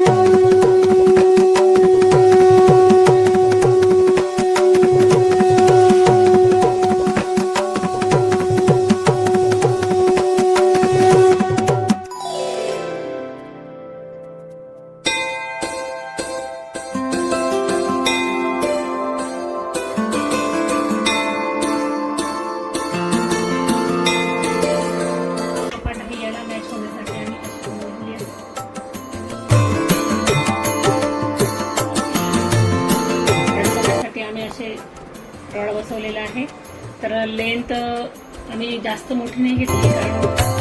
कपाट आम्ही रड बसवलेला आहे. तर लेंथ आम्ही जास्त मोठी नाही घेतली कारण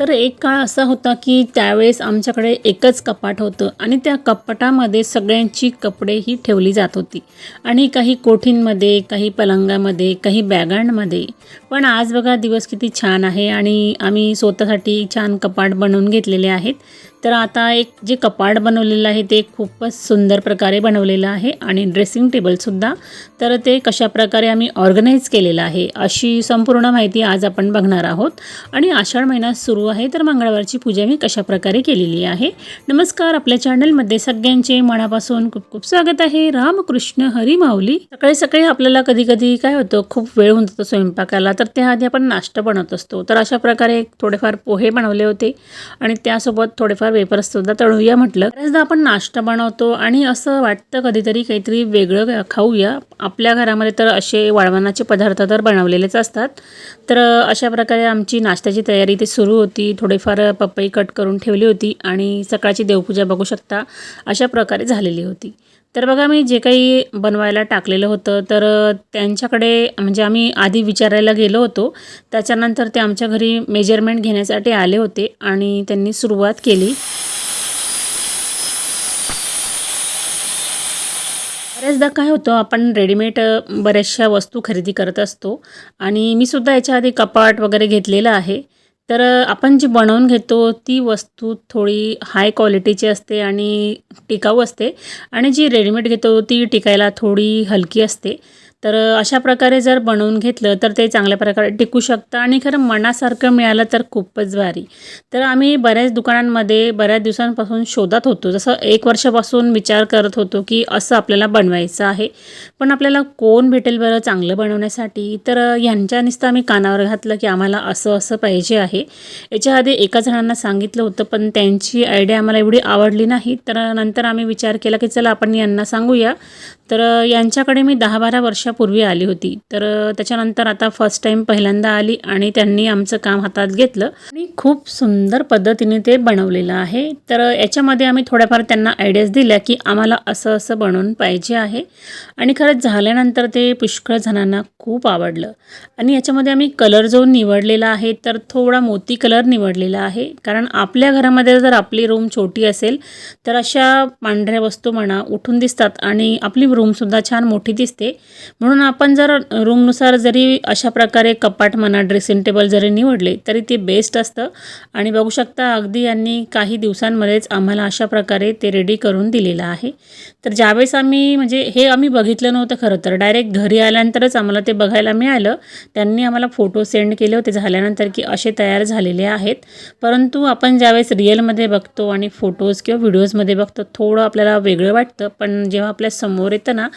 तर एक काळ असा होता की त्यावेळेस आमच्याकडे एकच कपाट होतं आणि त्या कपाटामध्ये सगळ्यांची कपडे ही ठेवली जात होती. आणि काही कोठींमध्ये काही पलंगामध्ये काही बॅगांमध्ये. पण आज बघा दिवस किती छान आहे आणि आम्ही स्वतःसाठी छान कपाट बनवून घेतलेले आहेत. तर आता एक जे कपाट बनवलेलं आहे ते खूपच सुंदर प्रकारे बनवलेलं आहे आणि ड्रेसिंग टेबलसुद्धा तर ते कशा प्रकारे आम्ही ऑर्गनाईज केलेलं आहे अशी संपूर्ण माहिती आज आपण बघणार आहोत. आणि आषाढ महिना सुरू आहे तर मंगळवारची पूजा मी कशा प्रकारे केलेली आहे. नमस्कार आपल्या चॅनलमध्ये सगळ्यांचे मनापासून खूप खूप स्वागत आहे. रामकृष्ण हरी माऊली. सकाळी सकाळी आपल्याला कधी कधी काय होतं खूप वेळ होऊन जातो स्वयंपाकाला तर त्याआधी आपण नाश्ता बनवत असतो. तर अशा प्रकारे थोडेफार पोहे बनवले होते आणि त्यासोबत थोडेफार वेपर्स सुद्धा तळूया म्हटलं. बऱ्याचदा आपण नाश्ता बनवतो आणि असं वाटतं कधीतरी काहीतरी वेगळं खाऊया. आपल्या घरामध्ये तर असे वाळवणाचे पदार्थ तर बनवलेलेच असतात. तर अशा प्रकारे आमची नाश्त्याची तयारी ते सुरू होती. थोडेफार पपई कट करून ठेवली होती आणि सकाळची देवपूजा बघू शकता अशा प्रकारे झालेली होती. तर बघा मी जे काही बनवायला टाकलेलं होतं तर त्यांच्याकडे म्हणजे आम्ही आधी विचारायला गेलो होतो. त्याच्यानंतर ते आमच्या घरी मेजरमेंट घेण्यासाठी आले होते आणि त्यांनी सुरुवात केली. बऱ्याचदा काय होतं आपण रेडीमेड बऱ्याचशा वस्तू खरेदी करत असतो आणि मी सुद्धा याच्या आधी कपाट वगैरे घेतलेलं आहे. तर आपण जी बनवून घेतो ती वस्तू थोडी हाय क्वालिटीची असते आणि टिकाऊ असते. आणि जी रेडीमेड घेतो ती टिकायला थोडी हलकी असते. तर अशा प्रकारे जर बनवून घेतलं तर ते चांगल्या प्रकारे टिकू शकतं आणि खरं मनासारखं मिळालं तर खूपच भारी. तर आम्ही बऱ्याच दुकानांमध्ये बऱ्याच दिवसांपासून शोधत होतो. जसं एक वर्षापासून विचार करत होतो की असं आपल्याला बनवायचं आहे. पण आपल्याला कोण भेटेल बरं चांगलं बनवण्यासाठी? तर ह्यांच्या नुसतं आम्ही कानावर घातलं की आम्हाला असं असं पाहिजे आहे. याच्या आधी एका जणांना सांगितलं होतं पण त्यांची आयडिया आम्हाला एवढी आवडली नाही. तर नंतर आम्ही विचार केला की चला आपण यांना सांगूया. तर यांच्याकडे मी दहा बारा वर्ष वर्षापूर्वी आली होती. तर त्याच्यानंतर आता फर्स्ट टाईम पहिल्यांदा आली आणि त्यांनी आमचं काम हातात घेतलं. आणि खूप सुंदर पद्धतीने ते बनवलेलं आहे. तर याच्यामध्ये आम्ही थोड्याफार त्यांना आयडियाज दिल्या की आम्हाला असं असं बनवून पाहिजे आहे. आणि खरंच झाल्यानंतर ते पुष्कळ जणांना खूप आवडलं. आणि याच्यामध्ये आम्ही कलर जो निवडलेला आहे तर थोडा मोती कलर निवडलेला आहे. कारण आपल्या घरामध्ये जर आपली रूम छोटी असेल तर अशा पांढऱ्या वस्तू म्हणा उठून दिसतात आणि आपली रूमसुद्धा छान मोठी दिसते. म्हणून आपण जर रूमनुसार जरी अशा प्रकारे कपाट म्हणा ड्रेसिंग टेबल जरी निवडले तरी ते बेस्ट असतं. आणि बघू शकता अगदी यांनी काही दिवसांमध्येच आम्हाला अशा प्रकारे ते रेडी करून दिलेलं आहे. तर ज्यावेळेस आम्ही म्हणजे हे आम्ही बघितलं नव्हतं खरं तर. डायरेक्ट घरी आल्यानंतरच आम्हाला ते बघायला मिळालं. त्यांनी आम्हाला फोटो सेंड केले होते झाल्यानंतर की असे तयार झालेले आहेत. परंतु आपण ज्यावेळेस रिअलमध्ये बघतो आणि फोटोज किंवा व्हिडिओजमध्ये बघतो थोडं आपल्याला वेगळं वाटतं. पण जेव्हा आपल्यासमोर येतं ना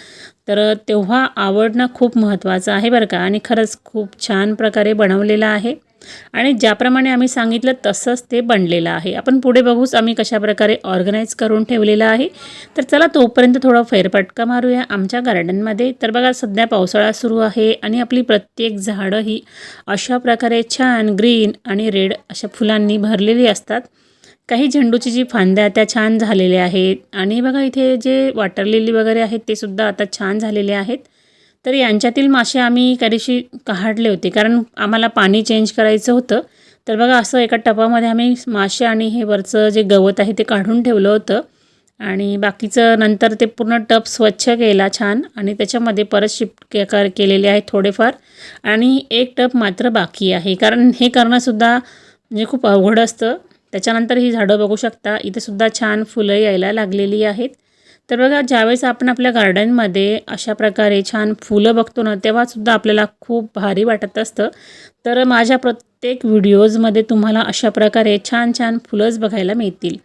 तर तेव्हा आवडणं खूप महत्त्वाचं आहे बरं का. आणि खरंच खूप छान प्रकारे बनवलेलं आहे. आणि ज्याप्रमाणे आम्ही सांगितलं तसंच ते बनलेलं आहे. आपण पुढे बघूच आम्ही कशाप्रकारे ऑर्गनाईज करून ठेवलेलं आहे. तर चला तोपर्यंत थोडा फेरफटका मारूया आमच्या गार्डनमध्ये. तर बघा सध्या पावसाळा सुरू आहे आणि आपली प्रत्येक झाडं ही अशा प्रकारे छान ग्रीन आणि रेड अशा फुलांनी भरलेली असतात. काही झेंडूची जी फांद्या त्या छान झालेल्या आहेत. आणि बघा इथे जे वॉटर लिली वगैरे आहेत ते सुद्धा आता छान झालेले आहेत. तर यांच्यातील मासे आम्ही त्या दिवशी काढले होते कारण आम्हाला पाणी चेंज करायचं होतं. तर बघा असं एका टपामध्ये आम्ही मासे आणि हे वरचं जे गवत आहे ते काढून ठेवलं होतं. आणि बाकीचं नंतर ते पूर्ण टप स्वच्छ केला छान. आणि त्याच्यामध्ये परत शिफ्ट के कर केलेले आहेत थोडेफार. आणि एक टप मात्र बाकी आहे. कारण हे करणंसुद्धा म्हणजे खूप अवघड असतं. त्याच्यानंतर ही झाडं बघू शकता. इथे सुद्धा छान फुलं यायला लागलेली आहेत. तर बघा ज्यावेळेस आपण आपल्या गार्डनमध्ये अशा प्रकारे छान फुलं बघतो ना तेव्हासुद्धा आपल्याला खूप भारी वाटत असतं. तर माझ्या प्रत्येक व्हिडिओजमध्ये तुम्हाला अशा प्रकारे छान छान फुलंच बघायला मिळतील.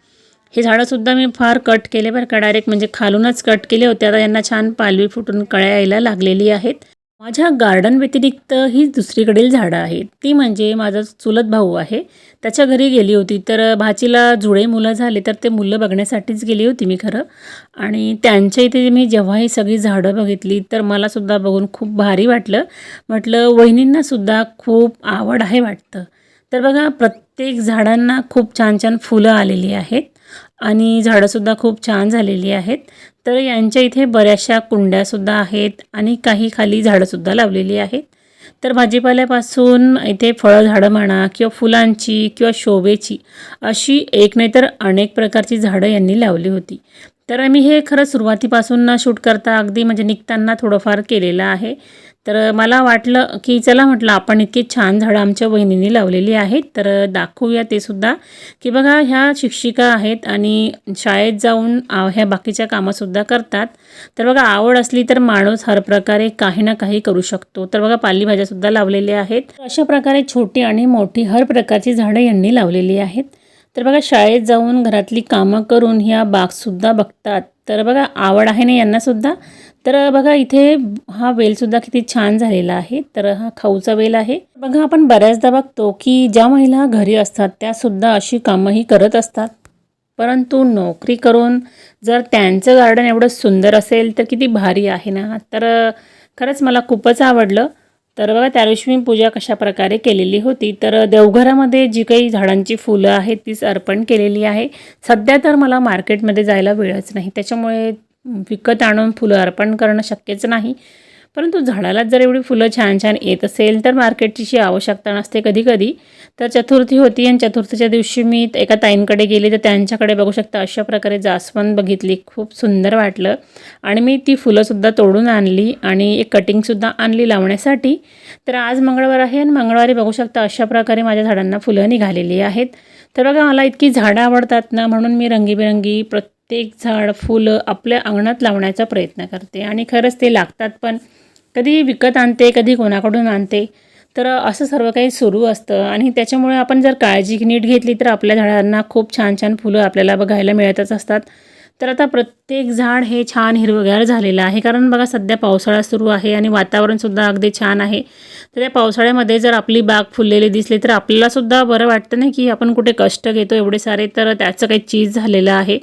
हे झाडंसुद्धा मी फार कट केले बरं का. डायरेक्ट म्हणजे खालूनच कट केले होते. आता यांना छान पालवी फुटून कळ्या यायला लागलेली आहेत. माझ्या गार्डन व्यतिरिक्त ही दुसरीकडील झाडं आहेत. ती म्हणजे माझा चुलत भाऊ आहे. त्याच्या घरी गेली होती. तर भाचीला जुळे मुलं झाले. तर ते मुलं बघण्यासाठीच गेली होती मी खरं. आणि त्यांच्या इथे मी जेव्हा ही सगळी झाडं बघितली तर मलासुद्धा बघून खूप भारी वाटलं. म्हटलं वहिनींनासुद्धा खूप आवड आहे वाटतं. तर बघा प्रत्येक झाडांना खूप छान छान फुलं आलेली आहेत. आणि झाडंसुद्धा खूप छान झालेली आहेत. तर यांच्या इथे बऱ्याचशा कुंड्यासुद्धा आहेत आणि काही खाली झाडंसुद्धा लावलेली आहेत. तर भाजीपाल्यापासून इथे फळं झाडं म्हणा किंवा फुलांची किंवा शोभेची अशी एक नाही तर अनेक प्रकारची झाडं यांनी लावली होती. तर मी हे खरं सुरुवातीपासून न शूट करता अगदी म्हणजे निघताना थोडंफार केलेलं आहे. तर मला वाटलं की चला म्हटलं आपण इतकी छान झाडं आमच्या वहिनीने लावलेली आहेत तर दाखवूया ते सुद्धा. की बघा ह्या शिक्षिका आहेत आणि शाळेत जाऊन आ ह्या बाकीच्या कामंसुद्धा करतात. तर बघा आवड असली तर माणूस हर प्रकारे काही ना काही करू शकतो. तर बघा पालेभाज्यासुद्धा लावलेल्या आहेत. अशा प्रकारे छोटी आणि मोठी हर प्रकारची झाडं यांनी लावलेली आहेत. तर बघा शाळेत जाऊन घरातली कामं करून ह्या बागसुद्धा बघतात. तर बघा आवड आहे ना यांनासुद्धा तर बघा इथे हा वेलसुद्धा किती छान झालेला आहे. तर हा खाऊचा वेल आहे. बघा आपण बऱ्याचदा बघतो की ज्या महिला घरी असतात त्यासुद्धा अशी कामंही करत असतात. परंतु नोकरी करून जर त्यांचं गार्डन एवढं सुंदर असेल तर किती भारी आहे ना? तर खरंच मला खूपच आवडलं. तर बघा त्या दिवशी मी पूजा कशा प्रकारे केलेली होती. तर देवघरामध्ये जी काही झाडांची फुलं आहेत तीच अर्पण केलेली आहे. सध्या तर मला मार्केटमध्ये जायला वेळच नाही. त्याच्यामुळे विकत आणून फुलं अर्पण करणं शक्यच नाही. परंतु झाडाला जर एवढी फुलं छान छान येत असेल तर मार्केटची आवश्यकता नसते कधी कधी तर चतुर्थी होती आणि चतुर्थीच्या दिवशी मी एका ताईंकडे गेले तर त्यांच्याकडे बघू शकता अशा प्रकारे जास्वंद बघितली खूप सुंदर वाटलं. आणि मी ती फुलंसुद्धा तोडून आणली आणि एक कटिंगसुद्धा आणली लावण्यासाठी. तर आज मंगळवार आहे आणि मंगळवारी बघू शकता अशा प्रकारे माझ्या झाडांना फुलं निघालेली आहेत. तर बघा मला इतकी झाडं आवडतात ना म्हणून मी रंगीबेरंगी प्रत्येक झाड फुलं आपल्या अंगणात लावण्याचा प्रयत्न करते. आणि खरंच ते लागतात पण कधी विकत आणते कधी कोणाकडून आणते. तर असं सर्व काही सुरू असतं. आणि त्याच्यामुळे आपण जर काळजी नीट घेतली तर आपल्या झाडांना खूप छान छान फुलं आपल्याला बघायला मिळतच असतात. तर आता प्रत्येक झाड हे छान हिरवगार झालेलं आहे. कारण बघा सध्या पावसाळा सुरू आहे आणि वातावरणसुद्धा अगदी छान आहे. तर त्या पावसाळ्यामध्ये जर आपली बाग फुललेली दिसली तर आपल्यालासुद्धा बरं वाटतं नाही की आपण कुठे कष्ट घेतो एवढे सारे तर त्याचं काही चीज झालेलं आहे.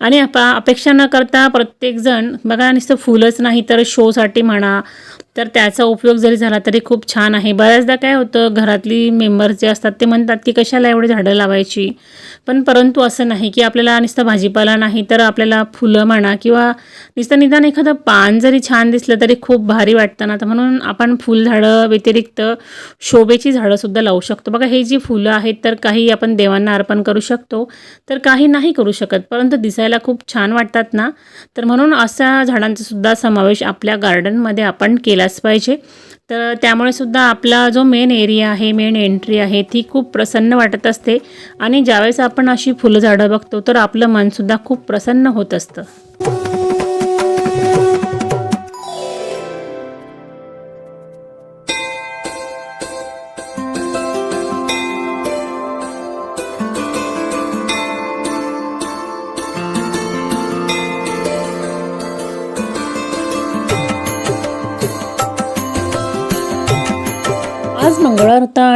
आणि अपा अपेक्षा न करता प्रत्येकजण बघा नुसतं फुलंच नाही तर शोसाठी म्हणा तर त्याचा उपयोग जरी झाला तरी खूप छान आहे. बऱ्याचदा काय होतं घरातली मेंबर्स जे असतात ते म्हणतात की कशाला एवढे झाडं लावायची? पण परंतु असं नाही की आपल्याला नुसतं भाजीपाला नाही तर आपल्याला फुलं म्हणा किंवा नुसतं निदान एखादं पान जरी छान दिसलं तरी खूप भारी वाटतं ना. तर म्हणून आपण फुलझाडं व्यतिरिक्त शोभेची झाडंसुद्धा लावू शकतो. बघा हे जी फुलं आहेत तर काही आपण देवांना अर्पण करू शकतो तर काही नाही करू शकत परंतु दिसायला खूप छान वाटतात ना. तर म्हणून अशा झाडांचासुद्धा समावेश आपल्या गार्डनमध्ये आपण केलाच पाहिजे. तर त्यामुळे सुद्धा आपला जो मेन एरिया आहे मेन एंट्री आहे ती खूप प्रसन्न वाटत असते. आणि ज्यावेळेस आपण अशी फुलझाडं बघतो तर आपलं मनसुद्धा खूप प्रसन्न होत असतं.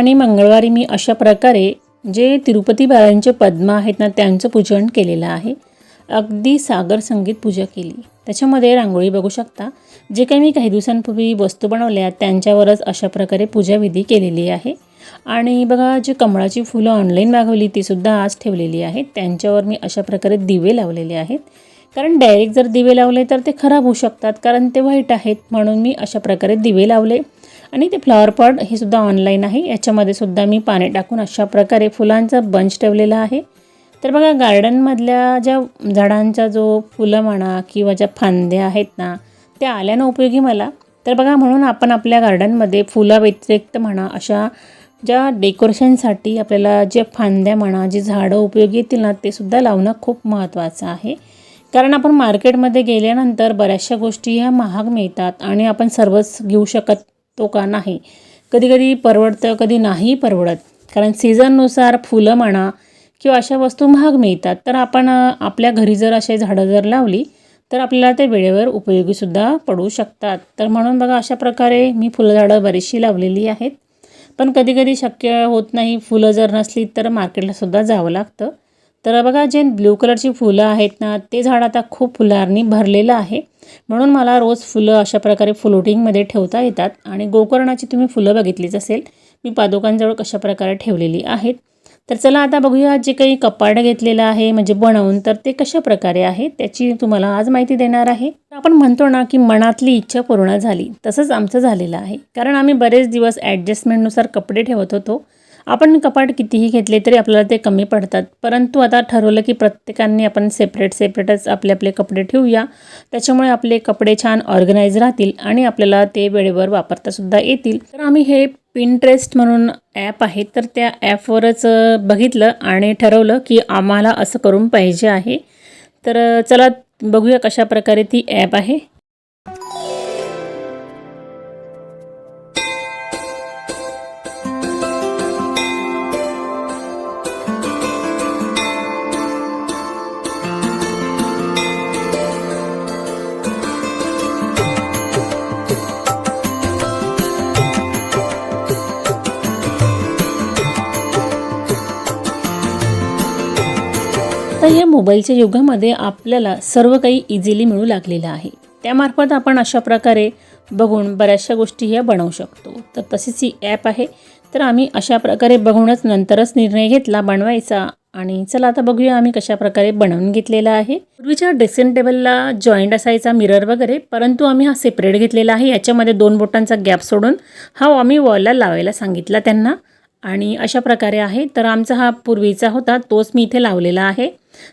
आणि मंगळवारी मी अशा प्रकारे जे तिरुपती बाळांचे पद्म आहेत ना त्यांचं पूजन केलेलं आहे. अगदी सागर संगीत पूजा केली. त्याच्यामध्ये रांगोळी बघू शकता. जे काही मी काही दिवसांपूर्वी वस्तू बनवल्या त्यांच्यावरच अशा प्रकारे पूजाविधी केलेली आहे. आणि बघा जे कमळाची फुलं ऑनलाईन मागवली तीसुद्धा आज ठेवलेली आहेत. त्यांच्यावर मी अशा प्रकारे दिवे लावलेले आहेत. कारण डायरेक्ट जर दिवे लावले तर ते खराब होऊ शकतात कारण ते व्हाईट आहेत. म्हणून मी अशा प्रकारे दिवे लावले. आणि ते फ्लॉवर पॉट हे सुद्धा ऑनलाईन आहे. याच्यामध्ये सुद्धा मी पाणी टाकून अशा प्रकारे फुलांचा बंच ठेवलेला आहे. तर बघा गार्डनमधल्या ज्या झाडांचा जो फुलं म्हणा किंवा ज्या फांद्या आहेत ना त्या आल्यानं उपयोगी मला. तर बघा म्हणून आपण आपल्या गार्डनमध्ये फुलं व्यतिरिक्त म्हणा अशा ज्या डेकोरेशनसाठी आपल्याला जे फांद्या म्हणा जी झाडं उपयोगी येतील ना ते सुद्धा लावणं खूप महत्त्वाचं आहे. कारण आपण मार्केटमध्ये गेल्यानंतर बऱ्याचशा गोष्टी ह्या महाग मिळतात आणि आपण सर्वच घेऊ शकत तो का नाही? कधी कधी परवडतं कधी नाही परवडत. कारण सीझननुसार फुलं म्हणा किंवा अशा वस्तू महाग मिळतात. तर आपण आपल्या घरी जर असे झाडं जर लावली तर आपल्याला ते वेळेवर उपयोगीसुद्धा पडू शकतात. तर म्हणून बघा अशा प्रकारे मी फुलझाडं बरीचशी लावलेली आहेत. पण कधीकधी शक्य होत नाही फुलं जर नसली तर मार्केटलासुद्धा जावं लागतं. तर बघा जे ब्ल्यू कलरची फुलं आहेत ना ते झाड आता खूप फुलांनी भरलेलं आहे. म्हणून मला रोज फुलं अशा प्रकारे फ्लोटिंगमध्ये ठेवता येतात. आणि गोकर्णाची तुम्ही फुलं बघितलीच असेल मी पादुकांजवळ कशा प्रकारे ठेवलेली आहेत. तर चला आता बघूया जे काही कपाट घेतलेलं आहे म्हणजे बनवून तर ते कशा प्रकारे आहे त्याची तुम्हाला आज माहिती देणार आहे. आपण म्हणतो ना की मनातली इच्छा पूर्ण झाली तसंच आमचं झालेलं आहे. कारण आम्ही बरेच दिवस ॲडजस्टमेंटनुसार कपडे ठेवत होतो. आपण कपाट कितीही घेतले तरी आपल्याला ते कमी पडतात. परंतु आता ठरवलं की प्रत्येकाने आपण सेपरेट सेपरेटच आपले आपले कपडे ठेवूया. त्याच्यामुळे आपले कपडे छान ऑर्गनाईज राहतील आणि आपल्याला ते वेळेवर वापरतासुद्धा येतील. तर आम्ही हे पिनट्रेस्ट म्हणून ॲप आहे तर त्या ॲपवरच बघितलं आणि ठरवलं की आम्हाला असं करून पाहिजे आहे. तर चला बघूया कशा प्रकारे ती ॲप आहे. मोबाईलच्या युगामध्ये आपल्याला सर्व काही इझिली मिळू लागलेलं आहे. त्यामार्फत आपण अशा प्रकारे बघून बऱ्याचशा गोष्टी ह्या बनवू शकतो. तर तशीच ही ॲप आहे. तर आम्ही अशा प्रकारे बघूनच नंतरच निर्णय घेतला बनवायचा. आणि चला आता बघूया आम्ही कशा प्रकारे बनवून घेतलेला आहे. पूर्वीच्या ड्रेसिंग टेबलला जॉईंट असायचा मिरर वगैरे परंतु आम्ही हा सेपरेट घेतलेला आहे. याच्यामध्ये दोन बोटांचा गॅप सोडून हा आम्ही वॉलला लावायला सांगितला त्यांना. आणि अशा प्रकारे आहे. तर आमचा हा पूर्वीचा होता. तोच मी इथे लावलेला आहे.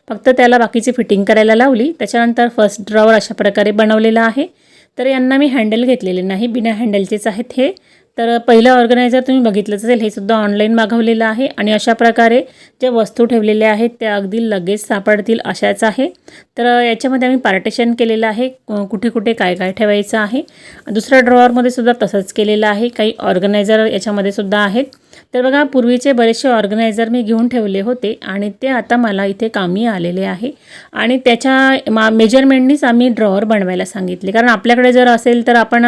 फक्त त्याला बाकीची फिटिंग करायला लावली. त्याच्यानंतर फर्स्ट ड्रॉवर अशा प्रकारे बनवलेला आहे. तर यांना मी हँडल घेतलेले नाही. बिना हँडलचेच आहेत हे. तर पहिलं ऑर्गनायझर तुम्ही बघितलंच असेल. हे सुद्धा ऑनलाईन मागवलेलं आहे. आणि अशा प्रकारे ज्या वस्तू ठेवलेल्या आहेत त्या अगदी लगेच सापडतील अशाच आहे. तर याच्यामध्ये आम्ही पार्टिशन केलेलं आहे. कुठे कुठे काय काय ठेवायचं आहे. दुसऱ्या ड्रॉवरमध्ये सुद्धा तसंच केलेलं आहे. काही ऑर्गनायझर याच्यामध्ये सुद्धा आहेत. तर बघा पूर्वीचे बरेचसे ऑर्गनायझर मी घेऊन ठेवले होते आणि ते आता मला इथे कामी आलेले आहे. आणि त्याच्या मा मेजरमेंटनीच आम्ही ड्रॉवर बनवायला सांगितले. कारण आपल्याकडे जर असेल तर आपण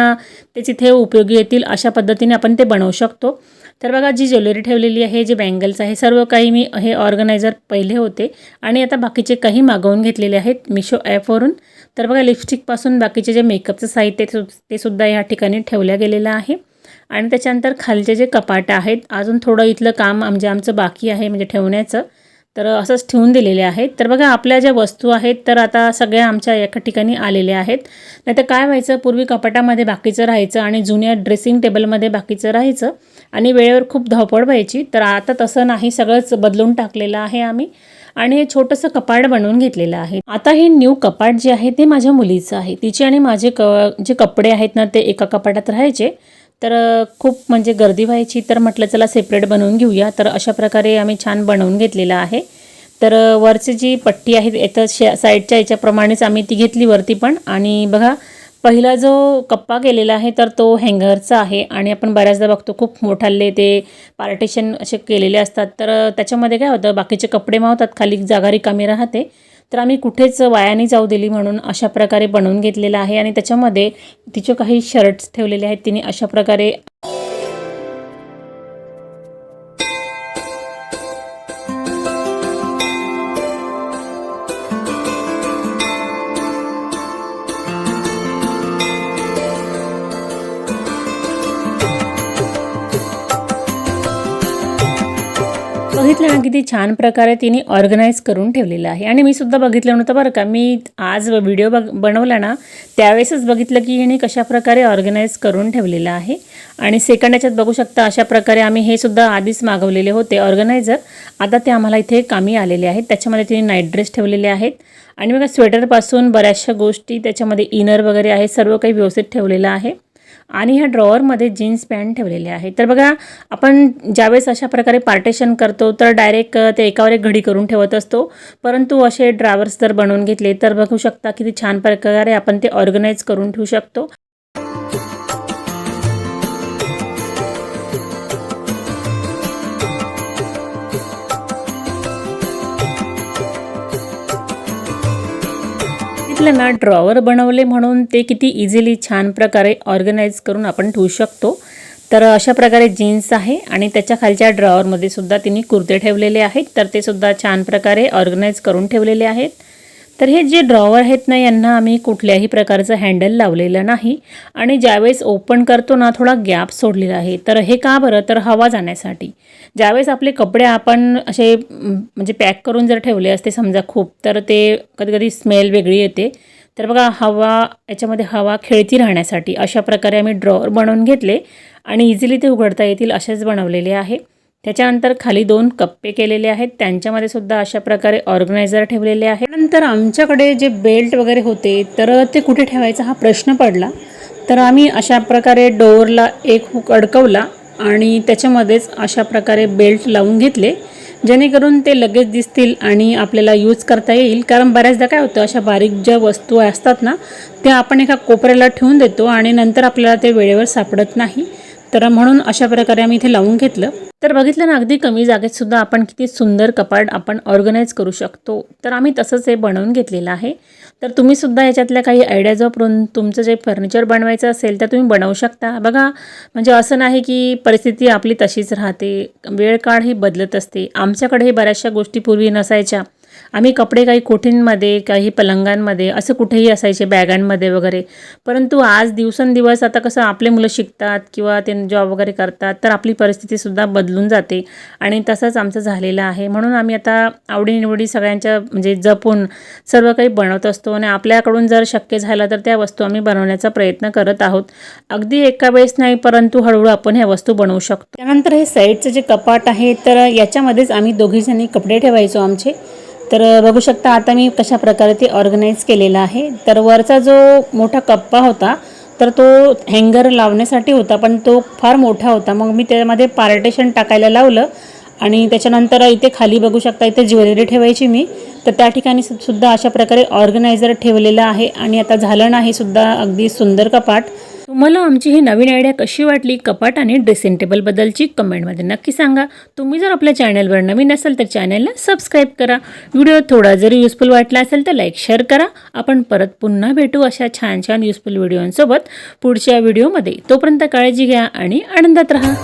ते तिथे उपयोगी येतील अशा पद्धतीने आपण ते बनवू शकतो. तर बघा जी ज्वेलरी ठेवलेली आहे जे बँगल्स आहे सर्व काही मी हे ऑर्गनायझर पहिले होते. आणि आता बाकीचे काही मागवून घेतलेले आहेत मिशो ॲपवरून तर बघा लिपस्टिकपासून बाकीचे जे मेकअपचं साहित्य ते सु- ते सुद्धा या ठिकाणी ठेवल्या गेलेलं आहे. आणि त्याच्यानंतर खालचे जे कपाटं आहेत अजून थोडं इथलं काम म्हणजे आमचं बाकी आहे म्हणजे ठेवण्याचं तर असंच ठेवून दिलेले आहेत. तर बघा आपल्या ज्या वस्तू आहेत तर आता सगळ्या आमच्या एका ठिकाणी आलेल्या आहेत. नाही तर काय व्हायचं पूर्वी कपाटामध्ये बाकीचं राहायचं आणि जुन्या ड्रेसिंग टेबलमध्ये बाकीचं राहायचं आणि वेळेवर खूप धावपळ व्हायची तर आता तसं नाही सगळंच बदलून टाकलेलं आहे आम्ही. आणि हे छोटंसं कपाट बनवून घेतलेलं आहे. आता हे न्यू कपाट जे आहे ते माझ्या मुलीचं आहे. तिचे आणि माझे क जे कपडे आहेत ना ते एका कपाटात राहायचे. तर खूप म्हणजे गर्दी व्हायची. तर म्हटलं चला सेपरेट बनवून घेऊया. तर अशा प्रकारे आम्ही छान बनवून घेतलेलं आहे. तर वरची जी पट्टी आहे याचं शे साईडच्या याच्याप्रमाणेच आम्ही ती घेतली वरती पण. आणि बघा पहिला जो कप्पा केलेला आहे तर तो हँगरचा आहे. आणि आपण बऱ्याचदा बघतो खूप मोठाले ते पार्टिशन असे केलेले असतात. तर त्याच्यामध्ये काय होतं बाकीचे कपडे मावतात खाली जागा रिकामी राहते. तर आम्ही कुठेच वायाने जाऊ दिली म्हणून अशा प्रकारे बनवून घेतलेलं आहे. आणि त्याच्यामध्ये तिचे काही शर्ट्स ठेवलेले आहेत. तिने अशा प्रकारे बघितलं ना किती छान प्रकारे तिने ऑर्गनाईज करून ठेवलेलं आहे. आणि मी सुद्धा बघितलं नव्हतं बरं का. मी आज व्हिडिओ बघ बनवला ना त्यावेळेसच बघितलं की हिने कशाप्रकारे ऑर्गनाईज करून ठेवलेलं आहे. आणि सेकंड याच्यात बघू शकता अशा प्रकारे आम्ही हे सुद्धा आधीच मागवलेले होते ऑर्गनायझर आता ते आम्हाला इथे कामी आलेले आहेत. त्याच्यामध्ये तिने नाईट ड्रेस ठेवलेले आहेत. आणि बघा स्वेटरपासून बऱ्याचशा गोष्टी त्याच्यामध्ये इनर वगैरे आहे सर्व काही व्यवस्थित ठेवलेलं आहे. आणि ह्या ड्रॉवरमध्ये जीन्स पॅन्ट ठेवलेले आहे तर बघा आपण ज्यावेळेस अशा प्रकारे पार्टेशन करतो तर डायरेक्ट ते एकावर एक घडी करून ठेवत असतो. परंतु असे ड्रावर्स जर बनवून घेतले तर बघू शकता किती छान प्रकारे आपण ते ऑर्गनाईज करून ठेवू शकतो. इथलं ना ड्रॉवर बनवले म्हणून ते किती इझिली छान प्रकारे ऑर्गनाईज करून आपण ठेवू शकतो. तर अशा प्रकारे जीन्स आहे आणि त्याच्या खालच्या ड्रॉवरमध्ये सुद्धा तिने कुर्ते ठेवलेले आहेत. तर ते सुद्धा छान प्रकारे ऑर्गनाईज करून ठेवलेले आहेत. तर हे जे ड्रॉवर आहेत ना यांना आम्ही कुठल्याही प्रकारचं हँडल लावलेलं नाही. आणि ज्यावेळेस ओपन करतो ना थोडा गॅप सोडलेला आहे. तर हे का बरं? तर हवा जाण्यासाठी. ज्यावेळेस आपले कपडे आपण असे म्हणजे पॅक करून जर ठेवले असते समजा खूप तर ते कधी कधी स्मेल वेगळी येते. तर बघा हवा याच्यामध्ये हवा खेळती राहण्यासाठी अशा प्रकारे आम्ही ड्रॉवर बनवून घेतले. आणि इझिली ते उघडता येतील असेच बनवलेले आहे. त्याच्यानंतर खाली दोन कप्पे केलेले आहेत. त्यांच्यामध्ये सुद्धा अशा प्रकारे ऑर्गनायझर ठेवलेले आहे नंतर आमच्याकडे जे बेल्ट वगैरे होते तर ते कुठे ठेवायचा हा प्रश्न पडला. तर आम्ही अशा प्रकारे डोअरला एक हुक अडकवला आणि त्याच्यामध्येच अशा प्रकारे बेल्ट लावून घेतले. जेणेकरून ते लगेच दिसतील आणि आपल्याला यूज करता येईल. कारण बऱ्याचदा काय होतं अशा बारीक ज्या वस्तू असतात ना त्या आपण एका कोपऱ्याला ठेवून देतो आणि नंतर आपल्याला ते वेळेवर सापडत नाही. तर म्हणून अशा प्रकारे आम्ही इथे लावून घेतलं. तर बघितलं ना अगदी कमी जागेत सुद्धा आपण किती सुंदर कपाट आपण ऑर्गनाईज करू शकतो. तर आम्ही तसंच हे बनवून घेतलेलं आहे. तर तुम्ही सुद्धा याच्यातल्या काही आयडियाज वापरून तुमचं जे फर्निचर बनवायचं असेल तर तुम्ही बनवू शकता. बघा म्हणजे असं नाही की परिस्थिती आपली तशीच राहते. वेळ काळ ही बदलत असते. आमच्याकडेही बऱ्याचशा गोष्टी पूर्वी नसायच्या. आम्ही कपडे काही कोठींमध्ये काही पलंगांमध्ये असं कुठेही असायचे बॅगांमध्ये वगैरे. परंतु आज दिवसेंदिवस आता कसं आपले मुलं शिकतात किंवा ते जॉब वगैरे करतात तर आपली परिस्थितीसुद्धा बदलून जाते. आणि तसंच आमचं झालेलं आहे. म्हणून आम्ही आता आवडीनिवडी सगळ्यांच्या म्हणजे जपून सर्व काही बनवत असतो आणि आपल्याकडून जर शक्य झालं तर त्या वस्तू आम्ही बनवण्याचा प्रयत्न करत आहोत. अगदी एका वेळेस नाही परंतु हळूहळू आपण ह्या वस्तू बनवू शकतो. त्यानंतर हे साईडचं जे कपाट आहे तर याच्यामध्येच आम्ही दोघीजणी कपडे ठेवायचो आमचे. तर बघू शकता आता मी कशा प्रकारे ते ऑर्गनाईज केलेलं आहे. तर वरचा जो मोठा कप्पा होता तर तो हँगर लावण्यासाठी होता पण तो फार मोठा होता. मग मी त्यामध्ये पार्टेशन टाकायला लावलं आणि त्याच्यानंतर इथे खाली बघू शकता इथे ज्वेलरी ठेवायची मी. तर त्या ठिकाणी सुद्धा अशा प्रकारे ऑर्गनायझर ठेवलेलं आहे आणि आता झालं नाही सुद्धा अगदी सुंदर कपाट. तुम्हाला आमची ही नवीन आयडिया कशी वाटली? कपाट आणि ड्रेसिंग टेबलबद्दलची कमेंटमध्ये नक्की सांगा. तुम्ही जर आपल्या चॅनलवर नवीन असाल तर चॅनलला सबस्क्राईब करा. व्हिडिओ थोडा जरी युजफुल वाटला असेल तर लाईक शेअर करा. आपण परत पुन्हा भेटू अशा छान छान युजफुल व्हिडिओंसोबत पुढच्या व्हिडिओमध्ये तोपर्यंत काळजी घ्या आणि आनंदात राहा.